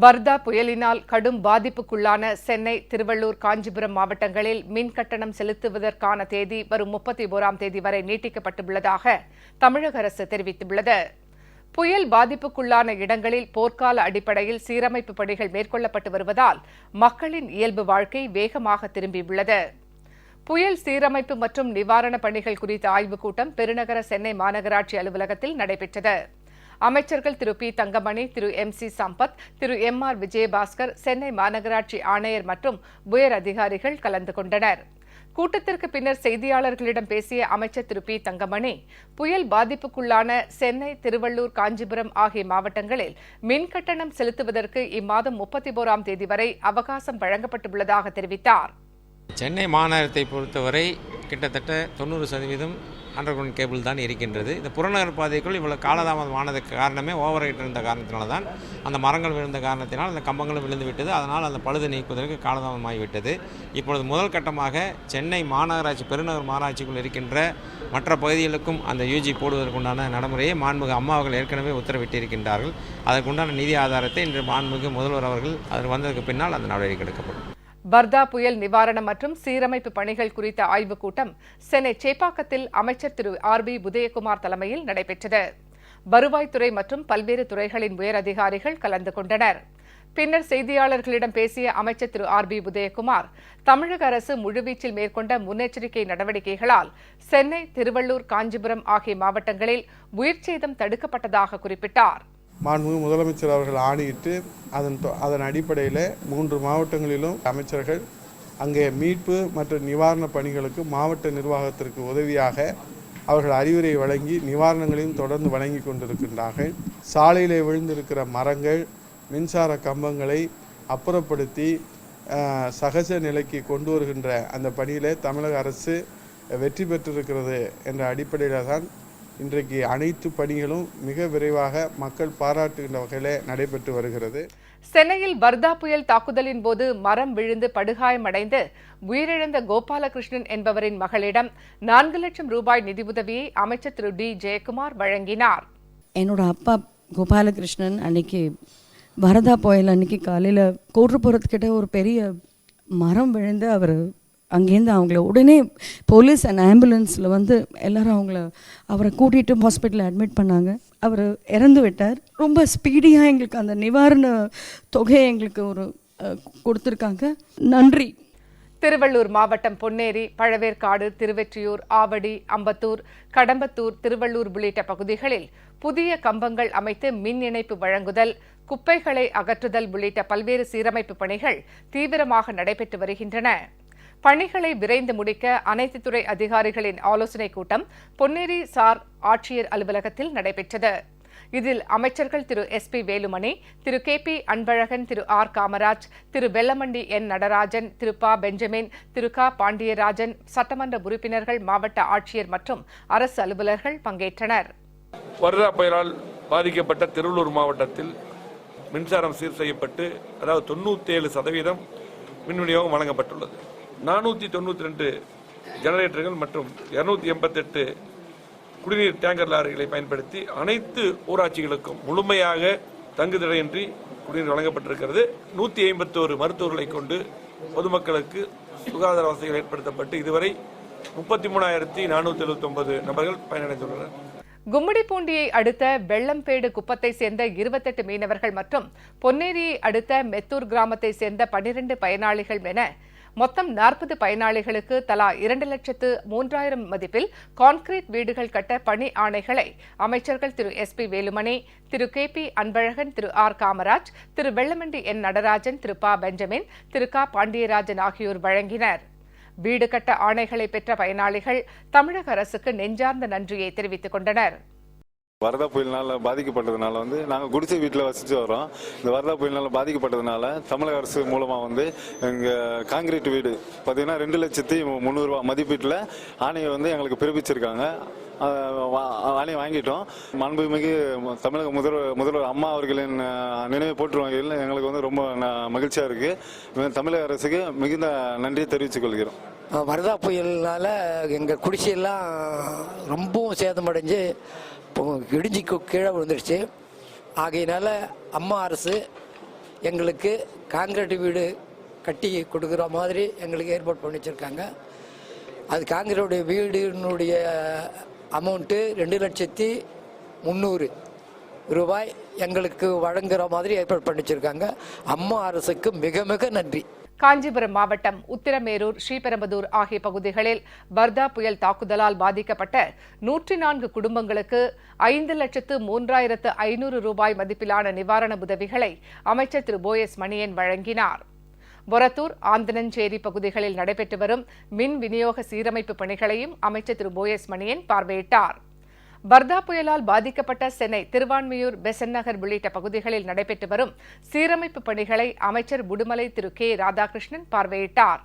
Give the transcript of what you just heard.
வர்தா புயலினால் கடும் பாதிப்புக்குள்ளான சென்னை திருவள்ளூர் காஞ்சிபுரம் மாவட்டங்களில் மின் கட்டணம் செலுத்துவதற்கான தேதி வரும் முப்பத்தி ஓராம் தேதி வரை நீட்டிக்கப்பட்டுள்ளதாக தமிழக அரசு தெரிவித்துள்ளது. புயல் பாதிப்புக்குள்ளான இடங்களில் போர்க்கால அடிப்படையில் சீரமைப்பு பணிகள் மேற்கொள்ளப்பட்டு வருவதால் மக்களின் இயல்பு வாழ்க்கை வேகமாக திரும்பியுள்ளது. புயல் சீரமைப்பு மற்றும் நிவாரணப் பணிகள் குறித்த ஆய்வுக் கூட்டம் பெருநகர சென்னை மாநகராட்சி அலுவலகத்தில் நடைபெற்றது. அமைச்சர்கள் Thiru P Thangamani Thiru M C Sampath Thiru M R Vijayabaskar Chennai மாநகராட்சி ஆணையர் மற்றும் உயர் அதிகாரிகள் கலந்து கொண்டனர். கூட்டத்திற்கு பின்னர் செய்தியாளர்களிடம் பேசிய அமைச்சர் திரு பி தங்கமணி புயல் பாதிப்புக்குள்ளான சென்னை திருவள்ளூர் காஞ்சிபுரம் ஆகிய மாவட்டங்களில் மின் கட்டணம் செலுத்துவதற்கு இம்மாதம் முப்பத்தி ஓராம் தேதி வரை அவகாசம் வழங்கப்பட்டுள்ளதாக தெரிவித்தார். சென்னை மாநகரத்தை பொறுத்தவரை கிட்டத்தட்ட தொண்ணூறு சதவீதம் அண்டர் கிரவுண்ட் கேபிள் தான் இருக்கின்றது. இந்த புறநகர் பாதைக்குள் இவ்வளோ காலதாமதமானதுக்கு காரணமே ஓவர் ஹைட் இருந்த காரணத்தினால தான் அந்த மரங்கள் விழுந்த காரணத்தினால் அந்த கம்பங்களும் விழுந்து விட்டது. அதனால் அந்த பழுது நீக்குவதற்கு காலதாமதமாகிவிட்டது இப்பொழுது முதல் கட்டமாக சென்னை மாநகராட்சி பெருநகர் மாநகராட்சிக்குள் இருக்கின்ற மற்ற பகுதிகளுக்கும் அந்த யூஜி போடுவதற்குண்டான நடைமுறையை மாண்புக அம்மா அவர்கள் ஏற்கனவே உத்தரவிட்டிருக்கின்றார்கள். அதற்குண்டான நிதி ஆதாரத்தை இன்று மாண்புமிகு முதல்வர் அவர்கள் அதில் வந்ததுக்கு பின்னால் அந்த நடவடிக்கை எடுக்கப்படும். வர்தா புயல் நிவாரணம் மற்றும் சீரமைப்பு பணிகள் குறித்த ஆய்வுக் கூட்டம் சென்னை சேப்பாக்கத்தில் அமைச்சர் திரு ஆர் பி உதயகுமார் தலைமையில் நடைபெற்றது. வருவாய்த்துறை மற்றும் பல்வேறு துறைகளின் உயர் அதிகாரிகள் கலந்து கொண்டனர். பின்னர் செய்தியாளர்களிடம் பேசிய அமைச்சர் திரு ஆர் பி உதயகுமார் தமிழக அரசு முழுவீச்சில் மேற்கொண்ட முன்னெச்சரிக்கை நடவடிக்கைகளால் சென்னை திருவள்ளூர் காஞ்சிபுரம் ஆகிய மாவட்டங்களில் உயிர்ச்சேதம் தடுக்கப்பட்டதாக குறிப்பிட்டார். மாண்புமிகு முதலமைச்சர் அவர்கள் ஆணையிட்டு அதன் தொ- அதன் அடிப்படையில் மூன்று மாவட்டங்களிலும் அமைச்சர்கள் அங்கே மீட்பு மற்றும் நிவாரணப் பணிகளுக்கு மாவட்ட நிர்வாகத்திற்கு உதவியாக அவர்கள் அறிவுரை வழங்கி நிவாரணங்களையும் தொடர்ந்து வழங்கி கொண்டிருக்கின்றார்கள். சாலையில் விழுந்திருக்கிற மரங்கள் மின்சார கம்பங்களை அப்புறப்படுத்தி சகஜ நிலைக்கு கொண்டு வருகின்ற அந்த பணியில் தமிழக அரசு வெற்றி பெற்றிருக்கிறது என்ற அடிப்படையில் தான் இன்றைக்கு அனைத்து பணிகளும் மிக விரைவாக மக்கள் பாராட்டுகின்ற வகையில் நடைபெற்று வருகிறது. சென்னையில் வர்தா புயல் தாக்குதலின் போது மரம் விழுந்து படுகாயமடைந்து உயிரிழந்த கோபாலகிருஷ்ணன் என்பவரின் மகளிடம் நான்கு லட்சம் ரூபாய் நிதியுதவியை அமைச்சர் திரு டி ஜெயக்குமார் வழங்கினார். என்னோட அப்பா கோபாலகிருஷ்ணன் அன்னைக்கு வரதா புயல் அன்னைக்கு காலையில் கோட்டுப்புறத்துக்கிட்ட ஒரு பெரிய மரம் விழுந்து அவர் அங்கேருந்து அவங்கள உடனே போலீஸ் அண்ட் ஆம்புலன்ஸில் வந்து எல்லோரும் அவங்கள அவரை கூட்டிகிட்டு ஹாஸ்பிட்டலில் அட்மிட் பண்ணாங்க. அவர் இறந்து விட்டார். ரொம்ப ஸ்பீடியாக எங்களுக்கு அந்த நிவாரண தொகையை எங்களுக்கு ஒரு கொடுத்துருக்காங்க. நன்றி. திருவள்ளூர் மாவட்டம் பொன்னேரி பழவேற்காடு திருவெற்றியூர் ஆவடி அம்பத்தூர் கடம்பத்தூர் திருவள்ளூர் உள்ளிட்ட பகுதிகளில் புதிய கம்பங்கள் அமைத்து மின் இணைப்பு வழங்குதல் குப்பைகளை அகற்றுதல் உள்ளிட்ட பல்வேறு சீரமைப்பு பணிகள் தீவிரமாக நடைபெற்று வருகின்றன. பணிகளை விரைந்து முடிக்க அனைத்து துறை அதிகாரிகளின் ஆலோசனைக் கூட்டம் பொன்னேரி சார் ஆட்சியர் அலுவலகத்தில் நடைபெற்றது. இதில் அமைச்சர்கள் திரு எஸ் பி வேலுமணி திரு கே பி அன்பழகன் திரு ஆர் காமராஜ் திரு வெல்லமண்டி என் நடராஜன் திரு ப பெஞ்சமின் திரு க பாண்டியராஜன் சட்டமன்ற உறுப்பினர்கள் மாவட்ட ஆட்சியர் மற்றும் அரசு அலுவலர்கள் பங்கேற்றனர். வர்தா புயலால் பாதிக்கப்பட்ட திருவள்ளூர் மாவட்டத்தில் மின்சாரம் சீர் செய்யப்பட்டு அதாவது தொண்ணூத்தி ஏழு சதவீதம் மின் விநியோகம் வழங்கப்பட்டுள்ளது. நானூற்றி தொண்ணூற்றி ரெண்டு ஜெனரேட்டர்கள் மற்றும் இரநூத்தி எண்பத்தெட்டு குடிநீர் டேங்கர் லாரிகளை பயன்படுத்தி அனைத்து ஊராட்சிகளுக்கும் முழுமையாக தங்குதடையின்றி குடிநீர் வழங்கப்பட்டிருக்கிறது. நூற்றி ஐம்பத்தோரு மருத்துவர்களை கொண்டு பொதுமக்களுக்கு சுகாதார வசதிகள் ஏற்படுத்தப்பட்டு இதுவரை முப்பத்தி மூணாயிரத்தி நானூற்றி எழுபத்தொன்பது நபர்கள் பயனடைந்துள்ளனர். கும்மிடிப்பூண்டியை அடுத்த வெள்ளம்பேடு குப்பத்தை சேர்ந்த இருபத்தெட்டு மீனவர்கள் மற்றும் பொன்னேரியை அடுத்த மெத்தூர் கிராமத்தை சேர்ந்த பனிரெண்டு பயனாளிகள் என மொத்தம் நாற்பது பயனாளிகளுக்கு தலா இரண்டு லட்சத்து மூன்றாயிரம் மதிப்பில் கான்கிரீட் வீடுகள் கட்ட பணி ஆணைகளை அமைச்சர்கள் Thiru S P Velumani Thiru K P Anbazhagan Thiru R Kamaraj Thiru Vellamandi N Natarajan Thiru P Benjamin Thiru க பாண்டியராஜன் ஆகியோர் வழங்கினர். வீடு கட்ட ஆணைகளை பெற்ற பயனாளிகள் தமிழக அரசுக்கு நெஞ்சார்ந்த நன்றியை தெரிவித்துக் கொண்டனர். வரதா புயலினால பாதிக்கப்பட்டதுனால வந்து நாங்கள் குடிசை வீட்டில் வசித்து வரோம் இந்த வரதா புயலினால பாதிக்கப்பட்டதுனால தமிழக அரசு மூலமாக வந்து எங்கள் காங்கிரீட் வீடு பார்த்தீங்கன்னா ரெண்டு லட்சத்தி முந்நூறுரூவா மதிப்பீட்டில் ஆணையை வந்து எங்களுக்கு பிறப்பிச்சிருக்காங்க. வா- ஆணையை வாங்கிட்டோம். மாண்புமிகு தமிழக முதல்வர் முதல்வர் அம்மா அவர்களின் நினைவு போற்று வகையில் எங்களுக்கு வந்து ரொம்ப மகிழ்ச்சியாக இருக்குது தமிழக அரசுக்கு மிகுந்த நன்றியை தெரிவித்துக் கொள்கிறோம். வரதா புயல்னால எங்கள் குடிசையெல்லாம் ரொம்பவும் சேதமடைஞ்சு இடிஞ்சிக்கு இடிஞ்சு கீழே விழுந்துருச்சு. ஆகையினால அம்மா அரசு எங்களுக்கு காங்கிரீட் வீடு கட்டி கொடுக்குற மாதிரி எங்களுக்கு ஏற்பாடு பண்ணி வச்சுருக்காங்க. அது காங்கிரீட் வீடினுடைய அமௌண்ட்டு ரெண்டு லட்சத்தி முந்நூறு ரூபாய் எங்களுக்கு வழங்குற மாதிரி ஏற்பாடு பண்ணி வச்சுருக்காங்க. அம்மா அரசுக்கு மிக மிக நன்றி. காஞ்சிபுரம் மாவட்டம் உத்திரமேரூர் ஸ்ரீபெரும்புதூர் ஆகிய பகுதிகளில் வர்தா புயல் தாக்குதலால் பாதிக்கப்பட்ட நூற்றி நான்கு குடும்பங்களுக்கு ஐந்து லட்சத்து மூன்றாயிரத்து ஐநூறு ரூபாய் மதிப்பிலான நிவாரண உதவிகளை அமைச்சர் திரு போயஸ் மணியன் வழங்கினார். பொரத்தூர் ஆந்தனஞ்சேரி பகுதிகளில் நடைபெற்று வரும் மின் விநியோக சீரமைப்பு பணிகளையும் அமைச்சர் திரு போயஸ் மணியன் பார்வையிட்டார். வர்தா புயலால் பாதிக்கப்பட்ட சென்னை திருவான்மியூர் பெசன் நகர் உள்ளிட்ட பகுதிகளில் நடைபெற்று வரும் சீரமைப்பு பணிகளை அமைச்சர் உடுமலை திரு கே. ராதாகிருஷ்ணன் பார்வையிட்டார்.